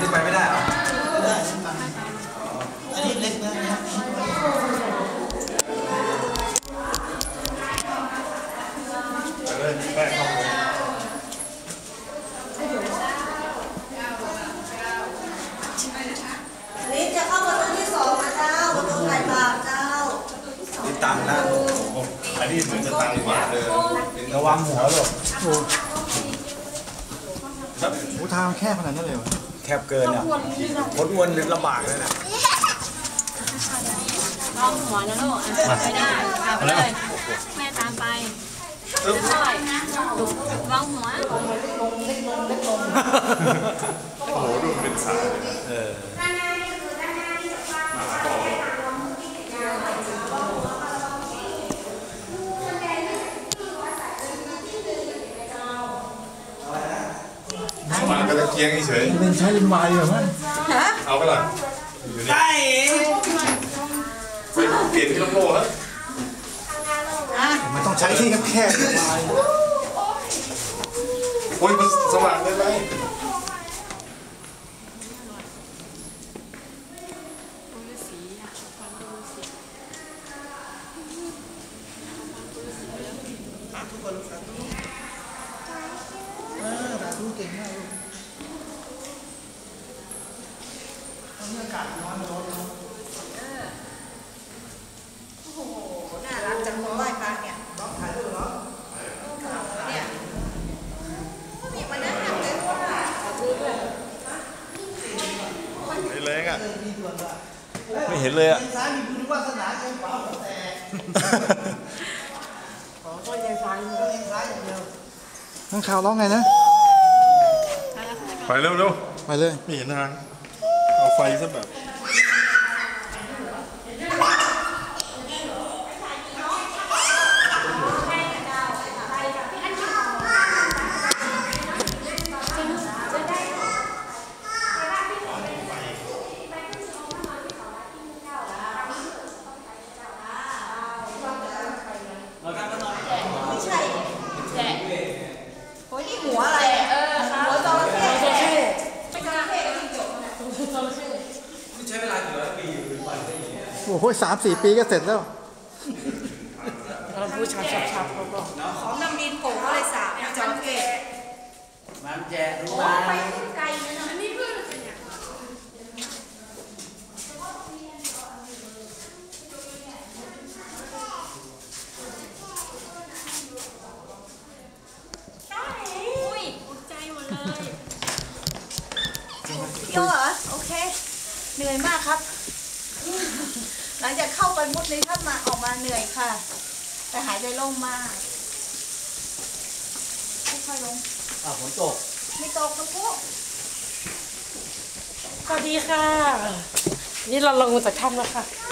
นี่ไปไม่ได้เหรอได้ใช่ไหมอันนี้เล็กนะเนี่ยไปเลยแป้งเข้าไปนี่จะเข้าประตูที่สองนะเจ้าประตูไข่ปากเจ้านี่ตังค์นะโอ้โหอันนี้เหมือนจะตังกว่าเลยระวังหัวลูกโอ้โหทางแคบขนาดนั้นเลยเหรอ บเกินอะคนอ้วนนึกลำบากเลยนะลองหัวนะลูกอะไม่ได้เอาไปเลยแม่ตามไปค่อยๆลองหัวโอ้โหดูเป็นสายเออ สว่าง กระเทียงเฉยเป็นใช้เป็นวายแบบว่าๆเอาไปละอยู่นี่ไปเปลี่ยนที่ลำโพงแล้วมันต้องใช้ที่แคบๆวายโอ้ยมันสว่างเลยไหมเออสาธุเก่งมากลูกตอนนี้อา กาศร้อนร้อนร้อนโอ้โห น่ารักจังเลยไหว้พระเนี่ยต้องถ่ายด้วยเหรอเนี่ยนี่มันน่ารักเลยว่าไอ้เล้งอะมีด่วนว่ะไม่เห็นเลยอะเลี้ยงซ้ายมีบุญวาสนาเลี้ยงขวาหัวแตกขอก็เลี้ยงซ้ายก็เลี้ยงซ้ายอย่างเดียวข้างข่าวร้องไงนะ ไปเร็วเร็วไปเลยๆไม่เห็นทาง เอาไฟซะแบบ ไม่ใช่ แฉะ โอ้ยนี่หัวอะไร เออครับ หัวจระเข้จระเข้ ไม่กล้า จระเข้ก็จิ้งจก นี่ใช้เวลากี่ร้อยปีถึงไปได้อย่างเงี้ย โอ้โหสามสี่ปีก็เสร็จแล้วของนำดินโผล่ก็เลยสาบจระเข้มันแจรู้โอ้ไปขึ้นไกลนะนะนี่เพื่อนใช่อุ้ยตกใจหมดเลยโยเหรอโอเค เหนื่อยมากครับ หลังจากเข้าไปมุดในถ้ำมาออกมาเหนื่อยค่ะ แต่หายใจโล่งมากค่อยๆลงอะฝนตกไม่ตกนะพวกสวัสดีค่ะ นี่เราลงมาจากถ้ำแล้วค่ะส